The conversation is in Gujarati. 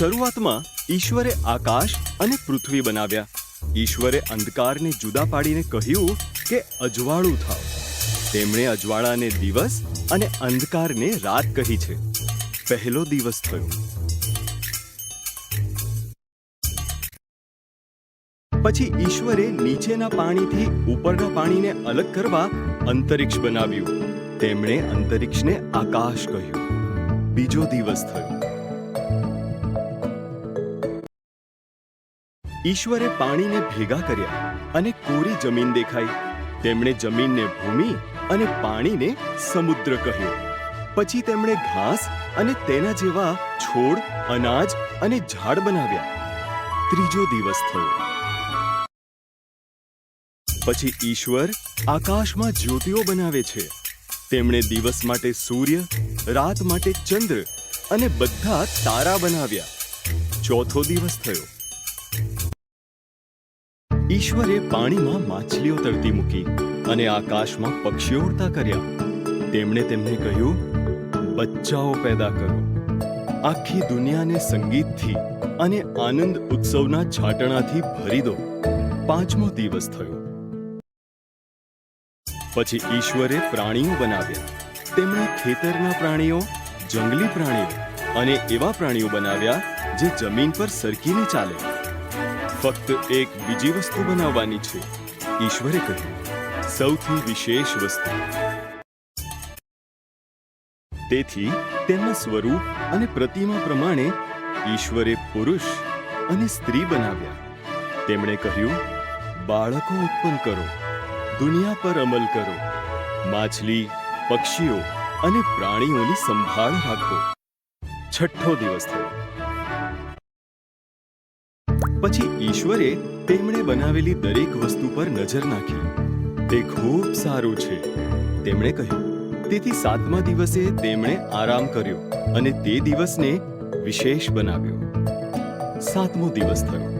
શરૂઆતમાં ઈશ્વરે આકાશ અને પૃથ્વી બનાવ્યા. ઈશ્વરે અંધકારને જુદા પાડીને કહ્યું કે અજવાળું થાવ. તેમણે અજવાળાને દિવસ અને અંધકારને રાત કહી છે. પહેલો દિવસ થયો. પછી ઈશ્વરે નીચેના પાણીથી ઉપરના પાણીને અલગ કરવા અંતરિક્ષ બનાવ્યું. તેમણે અંતરિક્ષને આકાશ કહ્યું. બીજો દિવસ થયો. ઈશ્વરે પાણીને ભેગા કર્યા અને કોરી જમીન દેખાઈ. તેમણે જમીનને ભૂમિ અને પાણીને સમુદ્ર કહ્યું. પછી તેમણે ઘાસ અને તેના જેવા છોડ, અનાજ અને ઝાડ બનાવ્યા. ત્રીજો દિવસ થયો. પછી ઈશ્વર આકાશમાં જ્યોતિઓ બનાવે છે. તેમણે દિવસ માટે સૂર્ય, રાત માટે ચંદ્ર અને બધા તારા બનાવ્યા. ચોથો દિવસ થયો. ઈશ્વરે પાણીમાં માછલીઓ તરતી મૂકી અને આકાશમાં પક્ષીઓ ઉડતા કર્યા. તેમણે તેમને કહ્યું, બચ્ચાઓ પેદા કરો. આખી દુનિયાને સંગીતથી અને આનંદ ઉત્સવના છાટણાથી ભરી દો. પાંચમો દિવસ થયો. પછી ઈશ્વરે પ્રાણીઓ બનાવ્યા. તેમણે ખેતરના પ્રાણીઓ, જંગલી પ્રાણીઓ અને એવા પ્રાણીઓ બનાવ્યા જે જમીન પર સરકીને ચાલે. ફક્ત એક બીજી વસ્તુ બનાવવાની છે. ઈશ્વરે કહ્યું, સૌથી વિશેષ વસ્તુ. તેથી તેમના સ્વરૂપ અને પ્રતિમા પ્રમાણે ઈશ્વરે પુરુષ અને સ્ત્રી બનાવ્યા. તેમણે કહ્યું, બાળકો ઉત્પન્ન કરો, દુનિયા પર અમલ કરો, માછલી, પક્ષીઓ અને પ્રાણીઓની સંભાળ રાખો. છઠ્ઠો દિવસ થયો. પછી ઈશ્વરે તેમણે બનાવેલી દરેક વસ્તુ પર નજર નાખી. તે ખૂબ સારું છે, તેમણે કહ્યું. તેથી સાતમા દિવસે તેમણે આરામ કર્યો અને તે દિવસને વિશેષ બનાવ્યો. સાતમો દિવસ થયો.